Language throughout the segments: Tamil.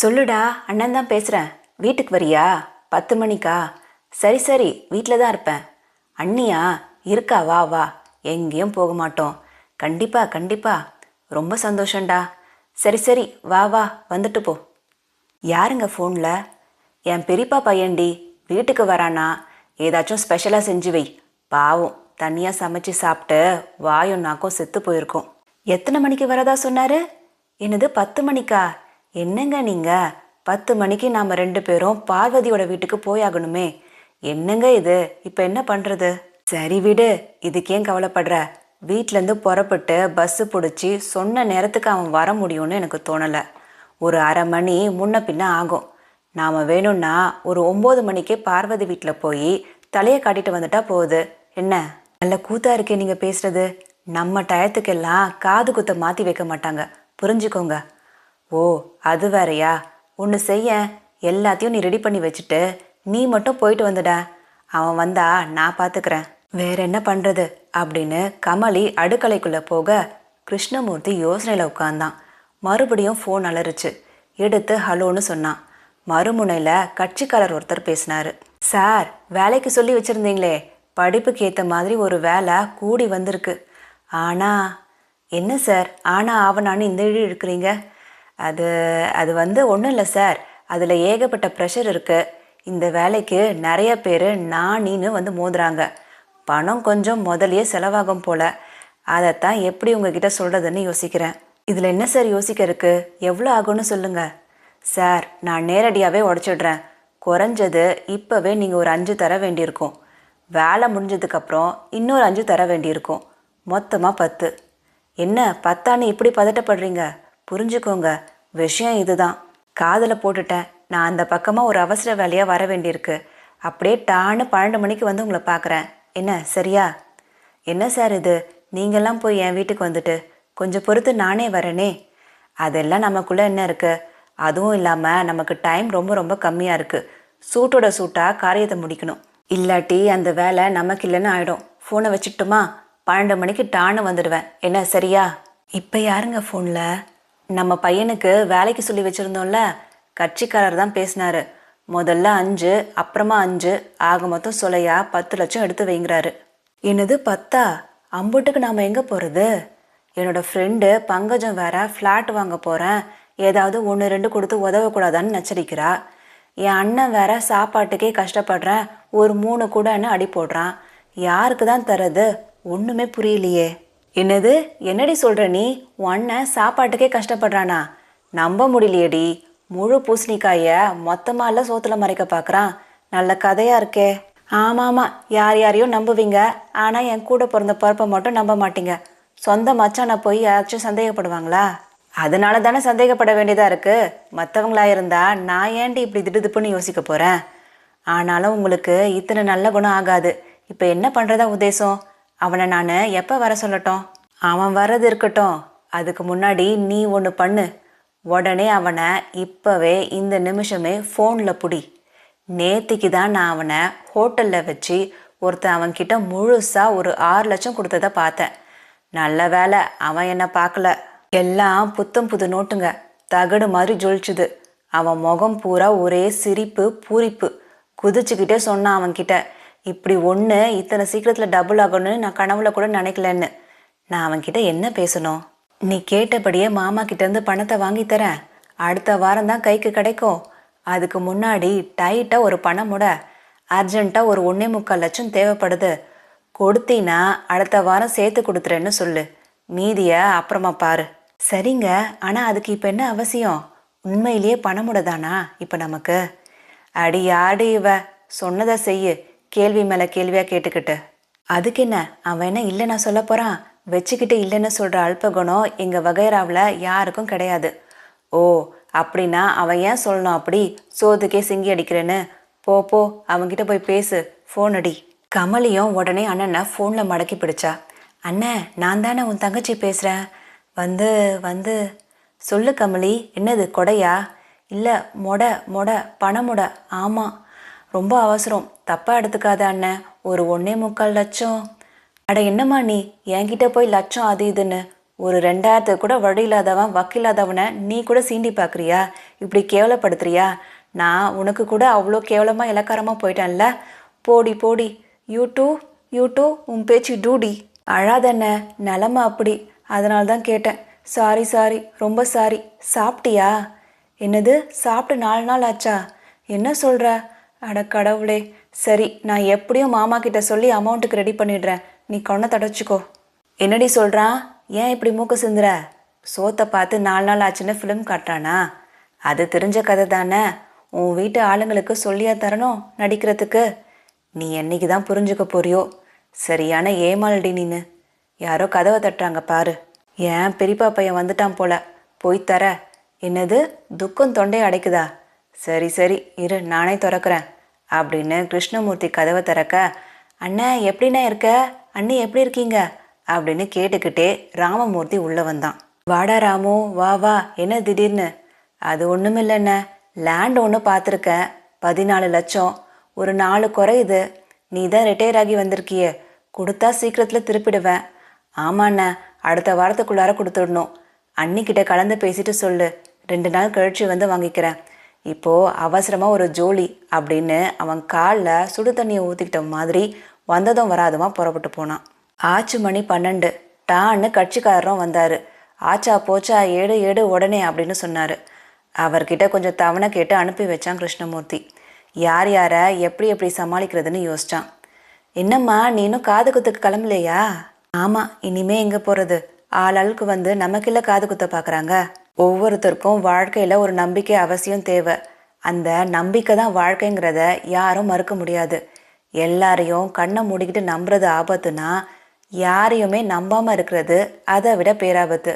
சொல்லுடா அண்ணன் தான் பேசுகிறேன் வீட்டுக்கு வரியா? பத்து மணிக்கா? சரி சரி வீட்டில் தான் இருப்பேன். அண்ணியா? இருக்கா? வா வா. எங்கேயும் போக மாட்டோம். கண்டிப்பா கண்டிப்பா. ரொம்ப சந்தோஷம்டா. சரி சரி வா வா வந்துட்டு போ. யாருங்க ஃபோனில்? என் பெரியப்பா பையன்டி. வீட்டுக்கு வரானா? ஏதாச்சும் ஸ்பெஷலாக செஞ்சு வை. பாவம் தனியாக சமைச்சு சாப்பிட்டு வாயும் நாக்கும் செத்து போயிருக்கோம். எத்தனை மணிக்கு வரதா சொன்னார்? என்னது பத்து மணிக்கா? என்னங்க நீங்கள் பத்து மணிக்கு நாம் ரெண்டு பேரும் பார்வதியோட வீட்டுக்கு போயாகணுமே. என்னங்க இது? இப்போ என்ன பண்ணுறது சரி விடு இதுக்கேன் கவலைப்படுற? வீட்டிலேருந்து புறப்பட்டு பஸ்ஸு பிடிச்சி சொன்ன நேரத்துக்கு அவன் வர முடியும்னு எனக்கு தோணலை. ஒரு அரை மணி முன்ன பின்ன ஆகும். நாம் வேணும்னா ஒரு ஒம்பது மணிக்கே பார்வதி வீட்டில் போய் தலையை காட்டிட்டு வந்துட்டா போகுது. என்ன? நல்ல கூத்தாக இருக்கே நீங்கள் பேசுறது. நம்ம டயத்துக்கெல்லாம் காது குத்த மாற்றி வைக்க மாட்டாங்க. புரிஞ்சுக்கோங்க. ஓ அது வேறயா? ஒன்று செய்ய. எல்லாத்தையும் நீ ரெடி பண்ணி வச்சுட்டு நீ மட்டும் போயிட்டு வந்துடா. அவன் வந்தா நான் பார்த்துக்கிறேன் வேற என்ன பண்ணுறது அப்படின்னு கமலி அடுக்கலைக்குள்ளே போக கிருஷ்ணமூர்த்தி யோசனையில் உட்கார்ந்தான். மறுபடியும் ஃபோன் அலறுச்சு. எடுத்து ஹலோன்னு சொன்னான். மறுமுனையில் கட்சிக்காரர் ஒருத்தர் பேசினார். சார் வேலைக்கு சொல்லி வச்சுருந்தீங்களே. படிப்புக்கு ஏற்ற மாதிரி ஒரு வேலை கூடி வந்திருக்கு. ஆனா என்ன சார்? ஆனா ஆவனான்னு இந்த இழி இருக்கிறீங்க அது அது வந்து ஒன்றும் இல்லை சார். அதில் ஏகப்பட்ட ப்ரெஷர் இருக்குது இந்த வேலைக்கு நிறைய பேர் நானின்னு வந்து மோதுறாங்க. பணம் கொஞ்சம் முதல்லயே செலவாகும் போல. அதைத்தான் எப்படி உங்ககிட்ட சொல்கிறதுன்னு யோசிக்கிறேன். இதில் என்ன சார் யோசிக்க இருக்கு? எவ்வளோ ஆகும்னு சொல்லுங்க. சார் நான் நேரடியாகவே உடச்சிடுறேன். குறைஞ்சது இப்போவே நீங்கள் ஒரு அஞ்சு தர வேண்டியிருக்கும். வேலை முடிஞ்சதுக்கப்புறம் இன்னொரு அஞ்சு தர வேண்டியிருக்கும். மொத்தமாக பத்து. என்ன பத்தான்னு இப்படி பதட்டப்படுறீங்க? புரிஞ்சுக்கோங்க. விஷயம் இதுதான். காதில் போட்டுட்டேன். நான் அந்த பக்கமாக ஒரு அவசர வேலையாக வர வேண்டியிருக்கு. அப்படியே டான்னு பன்னெண்டு மணிக்கு வந்து உங்களை பார்க்குறேன் என்ன சரியா? என்ன சார் இது? நீங்கள்லாம் போய் என் வீட்டுக்கு வந்துட்டு கொஞ்சம் பொறுத்து நானே வரேனே. அதெல்லாம் நமக்குள்ளே என்ன இருக்கு? அதுவும் இல்லாமல் நமக்கு டைம் ரொம்ப ரொம்ப கம்மியாக இருக்கு. சூட்டோட சூட்டாக காரியத்தை முடிக்கணும். இல்லாட்டி அந்த வேலை நமக்கு இல்லைன்னு ஆயிடும். ஃபோனை வச்சுட்டுமா? பன்னெண்டு மணிக்கு டான்னு வந்துடுவேன். என்ன சரியா? இப்போ யாருங்க ஃபோனில்? நம்ம பையனுக்கு வேலைக்கு சொல்லி வச்சுருந்தோம்ல கட்சிக்காரர் தான் பேசினாரு. முதல்ல அஞ்சு அப்புறமா அஞ்சு ஆக மொத்தம் சொலையா பத்து லட்சம் எடுத்து வைங்கிறாரு. என்னது பத்தா? அம்புட்டுக்கு நாம் எங்கே போகிறது என்னோட ஃப்ரெண்டு பங்கஜம் வேற ஃப்ளாட் வாங்க போகிறேன் ஏதாவது ஒன்று ரெண்டு கொடுத்து உதவக்கூடாதான்னு நச்சரிக்கிறா. என் அண்ணன் வேற சாப்பாட்டுக்கே கஷ்டப்படுறேன். ஒரு மூணு கூடன்னு அடி போடுறான். யாருக்கு தான் தரது ஒன்றுமே புரியலையே. என்னது? என்னடி சொல்கிற நீ? உன்னை சாப்பாட்டுக்கே கஷ்டப்படுறானா? நம்ப முடியலையேடி. முழு பூசணிக்காயை மொத்தமாக சோத்துல மறைக்க பார்க்குறான் நல்ல கதையாக இருக்கே. ஆமாம் ஆமாம் யார் யாரையும் நம்புவீங்க. ஆனால் என் கூட பிறந்த பிறப்பை மட்டும் நம்ப மாட்டீங்க. சொந்த மச்சானை போய் யாராச்சும் சந்தேகப்படுவாங்களா? அதனால தானே சந்தேகப்பட வேண்டியதாக இருக்குது மற்றவங்களா இருந்தால் நான் ஏன்டி இப்படி திடுதுப்புன்னு யோசிக்க போகிறேன் ஆனாலும் உங்களுக்கு இத்தனை நல்ல குணம் ஆகாது. இப்போ என்ன பண்ணுறதா உத்தேசம்? அவனை நான் எப்போ வர சொல்லட்டும்? அவன் வர்றது இருக்கட்டும். அதுக்கு முன்னாடி நீ ஒன்று பண்ணு. உடனே அவனை இப்போவே இந்த நிமிஷமே ஃபோனில் புடி. நேத்திக்கு தான் நான் அவனை ஹோட்டலில் வச்சு ஒருத்தன் அவன்கிட்ட முழுசாக ஒரு ஆறு லட்சம் கொடுத்ததை பார்த்தேன். நல்ல வேலை அவன் என்னை பார்க்கல. எல்லாம் புத்தம் புது நோட்டுங்க. தகடு மாதிரி ஜொலிச்சுது. அவன் முகம் பூரா ஒரே சிரிப்பு பூரிப்பு. குதிச்சுக்கிட்டே சொன்னான் அவன்கிட்ட. இப்படி ஒன்று இத்தனை சீக்கிரத்தில் டபுள் ஆகணும்னு நான் கனவுல கூட நினைக்கலன்னு. நான் அவன்கிட்ட என்ன பேசணும்? நீ கேட்டபடியே மாமா கிட்டேருந்து பணத்தை வாங்கி தரேன். அடுத்த வாரம் தான் கைக்கு கிடைக்கும். அதுக்கு முன்னாடி டைட்டாக ஒரு பணம் முட. அர்ஜென்ட்டாக ஒரு ஒன்றே முக்கால் லட்சம் தேவைப்படுது. கொடுத்தீன்னா அடுத்த வாரம் சேர்த்து கொடுத்துறேன்னு சொல்லு. மீதியை அப்புறமா பாரு. சரிங்க ஆனால் அதுக்கு இப்போ என்ன அவசியம்? உண்மையிலேயே பணமுடதானா இப்போ நமக்கு? அடி யாடு இவ. சொன்னதை செய்யு. கேள்வி மேலே கேள்வியாக கேட்டுக்கிட்டு அதுக்கு என்ன? அவன் என்ன இல்லை நான் சொல்ல போகிறான் வச்சுக்கிட்டு இல்லைன்னு சொல்கிற அல்பகுணம் எங்கள் வகைராவில் யாருக்கும் கிடையாது. ஓ அப்படின்னா அவன் ஏன் சொல்லணும் அப்படி? சோதுக்கே சிங்கி அடிக்கிறேன்னு. போ போ அவன்கிட்ட போய் பேசு. ஃபோன் அடி. கமலியும் உடனே அண்ணனை ஃபோனில் மடக்கி பிடிச்சா அண்ணே நான் தானே உன் தங்கச்சி பேசுகிறேன் வந்து வந்து. சொல்லு கமலி என்னது கொடையா? இல்லை மொட மொட பணமுட ஆமாம் ரொம்ப அவசரம். தப்பாக எடுத்துக்காத அண்ணன் ஒரு ஒன்றே முக்கால் லட்சம். அட என்னம்மா நீ? என்கிட்ட போய் லட்சம் அது இதுன்னு. ஒரு ரெண்டாயிரத்துக்கு கூட வழி இல்லாதவன் வக்கில்லாதவனை நீ கூட சீண்டி பார்க்குறியா இப்படி கேவலப்படுத்துறியா? நான் உனக்கு கூட அவ்வளோ கேவலமாக இலக்காரமாக போயிட்டேன்ல. போடி போடி. யூ டூ யூ டூ உன் பேச்சு டூடி. அழாதண்ண. நிலமை அப்படி. அதனால தான் கேட்டேன். சாரி சாரி ரொம்ப சாரி சாப்பிட்டியா? என்னது? சாப்பிட்டு நாலு நாள் ஆச்சா? என்ன சொல்கிற அட கடவுளே. சரி நான் எப்படியும் மாமா கிட்ட சொல்லி அமௌண்ட்டுக்கு ரெடி பண்ணிடுறேன். நீ கொன்னை தடச்சிக்கோ. என்னடி சொல்கிறான் ஏன் இப்படி மூக்கு சிந்துற? சோத்தை பார்த்து நாலு நாள் ஆச்சுன்னு ஃபிலிம் காட்டுறானா? அது தெரிஞ்ச கதை தானே. உன் வீட்டு ஆளுங்களுக்கு சொல்லியா தரணும் நடிக்கிறதுக்கு? நீ என்னைக்கு தான் புரிஞ்சுக்க போறியோ? சரியான ஏமாளடி நீனு. யாரோ கதவை தட்டுறாங்க பாரு. ஏன் பெரியப்பா பையன் வந்துட்டான் போல. போய் தர. என்னது? துக்கம் தொண்டை அடைக்குதா? சரி சரி இரு நானே திறக்கிறேன். அப்படின்னு கிருஷ்ணமூர்த்தி கதவை திறக்க அண்ணா எப்படிண்ணா இருக்க? அண்ணி எப்படி இருக்கீங்க? அப்படின்னு கேட்டுக்கிட்டே ராமமூர்த்தி உள்ளே வந்தான். வாடா ராமு வா வா என்ன திடீர்னு? அது ஒன்றும் இல்லைண்ணே லேண்ட் ஒன்று பார்த்துருக்கேன் பதினாலு லட்சம். ஒரு நாலு குறையுது நீ தான் ரிட்டையர் ஆகி வந்திருக்கியே. கொடுத்தா சீக்கிரத்தில் திருப்பிடுவேன். ஆமாண்ண அடுத்த வாரத்துக்குள்ளார கொடுத்துடணும். அன்னிக்கிட்ட கலந்து பேசிட்டு சொல்லு. ரெண்டு நாள் கழிச்சு வந்து வாங்கிக்கிறேன். இப்போ அவசரமாக ஒரு ஜோலி அப்படின்னு அவன் காலில் சுடு தண்ணியை ஊற்றிக்கிட்ட மாதிரி வந்ததும் வராதுமா புறப்பட்டு போனான். ஆச்சு மணி பன்னெண்டு. டான்னு கட்சிக்காரரும் வந்தார். ஆச்சா போச்சா ஏடு ஏடு உடனே அப்படின்னு சொன்னார். அவர்கிட்ட கொஞ்சம் தவணை கேட்டு அனுப்பி வச்சான் கிருஷ்ணமூர்த்தி. யார் யாரை எப்படி எப்படி சமாளிக்கிறதுன்னு யோசிச்சான். என்னம்மா நீ இன்னும் காது குத்துக்கு கிளம்பலையா? ஆமாம் இனிமே எங்கே போகிறது ஆளாளுக்கு வந்து நமக்கில்ல காது குத்த பார்க்குறாங்க ஒவ்வொருத்தருக்கும் வாழ்க்கையில் ஒரு நம்பிக்கை அவசியம் தேவை. அந்த நம்பிக்கை தான் வாழ்க்கைங்கிறத யாரும் மறுக்க முடியாது. எல்லாரையும் கண்ணை மூடிக்கிட்டு நம்புறது ஆபத்துனா யாரையுமே நம்பாமல் இருக்கிறது அதை விட பேராபத்து.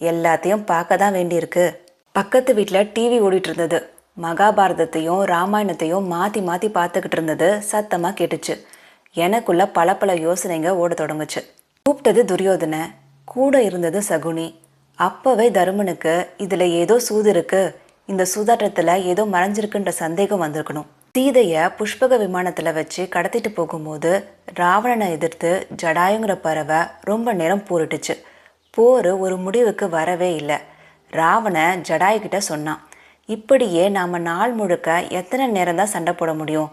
எல்லாத்தையும் பார்க்க தான் வேண்டியிருக்கு. பக்கத்து வீட்டில் டிவி ஓடிட்டு இருந்தது. மகாபாரதத்தையும் ராமாயணத்தையும் மாற்றி மாற்றி பார்த்துக்கிட்டு இருந்தது சத்தமாக கேட்டுச்சு. எனக்குள்ள பல பல யோசனைங்க ஓட தொடங்குச்சு. கூப்பிட்டது துரியோதனை கூட இருந்தது சகுனி. அப்பவே தருமனுக்கு இதில் ஏதோ சூது இருக்கு. இந்த சூதாட்டத்தில் ஏதோ மறைஞ்சிருக்குன்ற சந்தேகம் வந்திருக்கணும். சீதையை புஷ்பக விமானத்தில் வச்சு கடத்திட்டு போகும்போது ராவணனை எதிர்த்து ஜடாயுங்கிற பறவை ரொம்ப நேரம் போரிட்டுச்சு. போர் ஒரு முடிவுக்கு வரவே இல்லை. ராவண ஜடாய்கிட்ட சொன்னான் இப்படியே நாம் நாள் முழுக்க எத்தனை நேரம் தான் சண்டை போட முடியும்?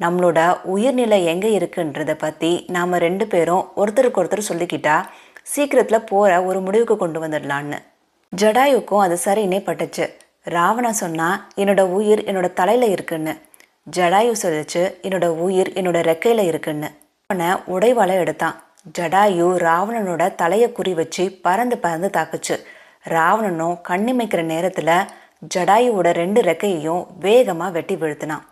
நம்மளோட உயிர்நிலை எங்கே இருக்குன்றதை பற்றி நாம் ரெண்டு பேரும் ஒருத்தருக்கு ஒருத்தர் சொல்லிக்கிட்டா சீக்கிரத்தில் போகிற ஒரு முடிவுக்கு கொண்டு வந்துடலான்னு. ஜடாயுக்கும் அது சரின்னே பட்டுச்சு ராவணா சொன்னா என்னோட உயிர் என்னோட தலையில் இருக்குன்னு. ஜடாயு சொல்லிச்சு என்னோட உயிர் என்னோட ரெக்கையில் இருக்குன்னு. அவனை உடைவாளை எடுத்தான். ஜடாயு ராவணனோட தலையை குறி வச்சு பறந்து பறந்து தாக்குச்சு. ராவணனும் கண்ணிமைக்கிற நேரத்தில் ஜடாயுவோட ரெண்டு ரெக்கையையும் வேகமாக வெட்டி வீழ்த்தினான்.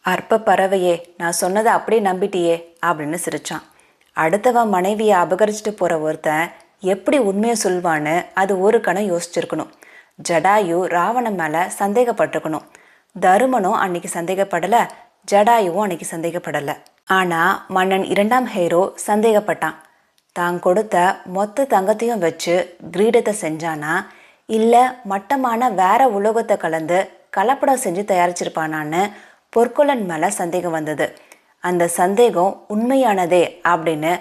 அற்ப பறவையே நான் சொன்னதை அப்படியே நம்பிட்டியே அப்படின்னு சிரிச்சான். அடுத்தவன் மனைவியை அபகரிச்சுட்டு போகிற ஒருத்தன் எப்படி உண்மையை சொல்வான்னு அது ஒரு கணம் யோசிச்சிருக்கணும். ஜடாயு ராவணன் மேலே சந்தேகப்பட்டிருக்கணும். தருமனும் அன்னைக்கு சந்தேகப்படலை ஜடாயுவும் அன்னைக்கு சந்தேகப்படலை. ஆனால் மன்னன் இரண்டாம் ஹேரோ சந்தேகப்பட்டான். தான் கொடுத்த மொத்த தங்கத்தையும் வச்சு கிரீடத்தை செஞ்சானா? இல்லை மட்டமான வேற உலோகத்தை கலந்து கலப்படம் செஞ்சு தயாரிச்சிருப்பானான்னு பொற்கொலன் மேலே சந்தேகம் வந்தது. அந்த சந்தேகம் உண்மையானதே அப்படின்னு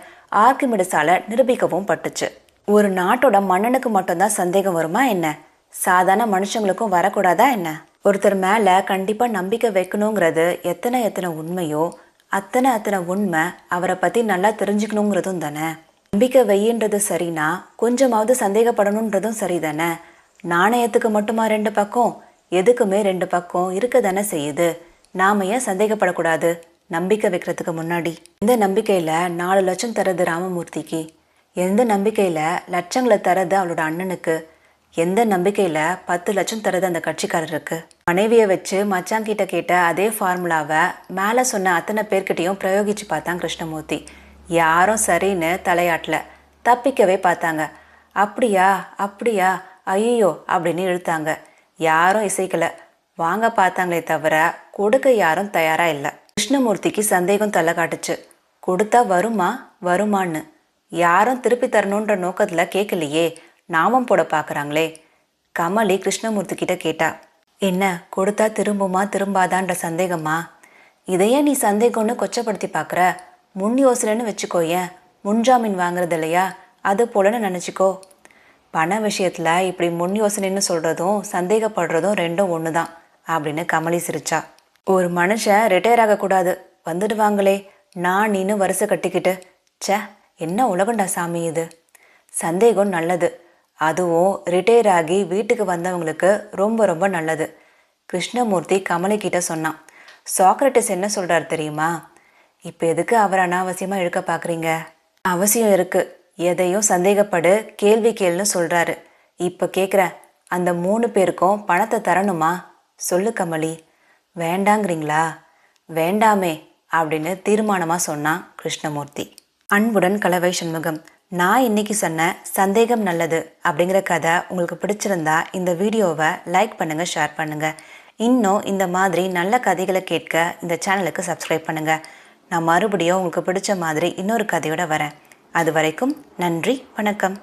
ஆர்கிமிடஸால நிரூபிக்கவும் பட்டுச்சு. ஒரு நாட்டோட மன்னனுக்கு மட்டும்தான் சந்தேகம் வருமா என்ன? சாதாரண மனுஷங்களுக்கும் வரக்கூடாதா என்ன? ஒருத்தர் மேலே கண்டிப்பாக நம்பிக்கை வைக்கணுங்கிறது எத்தனை எத்தனை உண்மையோ அத்தனை அத்தனை உண்மை அவரை பற்றி நல்லா தெரிஞ்சுக்கணுங்கிறதும் தானே. நம்பிக்கை வையின்றது சரினா கொஞ்சமாவது சந்தேகப்படணுன்றதும் சரிதானே. நாணயத்துக்கு மட்டுமா ரெண்டு பக்கம்? எதுக்குமே ரெண்டு பக்கம் இருக்க தானே செய்யுது. நாம ஏன் சந்தேகப்படக்கூடாது? நம்பிக்கை வைக்கிறதுக்கு முன்னாடி எந்த நம்பிக்கையில் நாலு லட்சம் தரது ராமமூர்த்திக்கு எந்த நம்பிக்கையில் லட்சங்களை தரது அவளோட அண்ணனுக்கு எந்த நம்பிக்கையில் பத்து லட்சம் தரது அந்த கட்சிக்காரருக்கு? மனைவியை வச்சு மச்சாங்கிட்ட கேட்ட அதே ஃபார்முலாவை மேலே சொன்ன அத்தனை பேர்கிட்டையும் பிரயோகிச்சு பார்த்தான் கிருஷ்ணமூர்த்தி. யாரும் சரின்னு தலையாட்டல. தப்பிக்கவே பார்த்தாங்க. அப்படியா அப்படியா ஐயோ அப்படின்னு இழுத்தாங்க. யாரும் இசைக்கலை. வாங்க பார்த்தாங்களே தவிர கொடுக்க யாரும் தயாராக இல்லை. கிருஷ்ணமூர்த்திக்கு சந்தேகம் தலை காட்டுச்சு கொடுத்தா வருமா வருமான்னு. யாரும் திருப்பி தரணுன்ற நோக்கத்துல கேட்கலையே நாமம் போட பார்க்குறாங்களே கமலி கிருஷ்ணமூர்த்தி கிட்ட கேட்டா என்ன கொடுத்தா திரும்புமா திரும்பாதான்ற சந்தேகமா? இதையே நீ சந்தேகம்னு கொச்சப்படுத்தி பார்க்குற முன் யோசனைன்னு வச்சுக்கோயேன் முன்ஜாமீன் வாங்குறது இல்லையா? அது போலன்னு நினச்சிக்கோ. பண விஷயத்தில் இப்படி முன் யோசனைன்னு சொல்கிறதும் சந்தேகப்படுறதும் ரெண்டும் ஒன்று தான் அப்படின்னு கமலி சிரிச்சா. ஒரு மனுஷன் ரிட்டையர் ஆகக்கூடாது. வந்துடுவாங்களே. நான் நீனு வரிசை கட்டிக்கிட்டு ச்சே என்ன உலகண்டா சாமி இது? சந்தேகம் நல்லது. அதுவும் ரிட்டையர் ஆகி வீட்டுக்கு வந்தவங்களுக்கு ரொம்ப ரொம்ப நல்லது. கிருஷ்ணமூர்த்தி கமலி கிட்ட சொன்னான். சாக்ரட்டிஸ் என்ன சொல்கிறார் தெரியுமா? இப்போ எதுக்கு அவர் அனாவசியமாக இழுக்க பார்க்குறீங்க அவசியம் இருக்குது எதையும் சந்தேகப்படு கேள்வி கேள்னு சொல்கிறாரு இப்போ கேட்குறேன் அந்த மூணு பேருக்கும் பணத்தை தரணுமா? சொல்லு கமலி. வேண்டாங்கிறீங்களா? வேண்டாமே அப்படின்னு தீர்மானமாக சொன்னான் கிருஷ்ணமூர்த்தி. அன்புடன் கலவை சண்முகம் நான் இன்னைக்கு சொன்ன சந்தேகம் நல்லது அப்படிங்கிற கதை உங்களுக்கு பிடிச்சிருந்தா இந்த வீடியோவை லைக் பண்ணுங்கள் ஷேர் பண்ணுங்கள் இன்னும் இந்த மாதிரி நல்ல கதைகளை கேட்க இந்த சேனலுக்கு சப்ஸ்கிரைப் பண்ணுங்கள் நான் மறுபடியும் உங்களுக்கு பிடிச்ச மாதிரி இன்னொரு கதையோட வரேன். அது வரைக்கும் நன்றி வணக்கம்.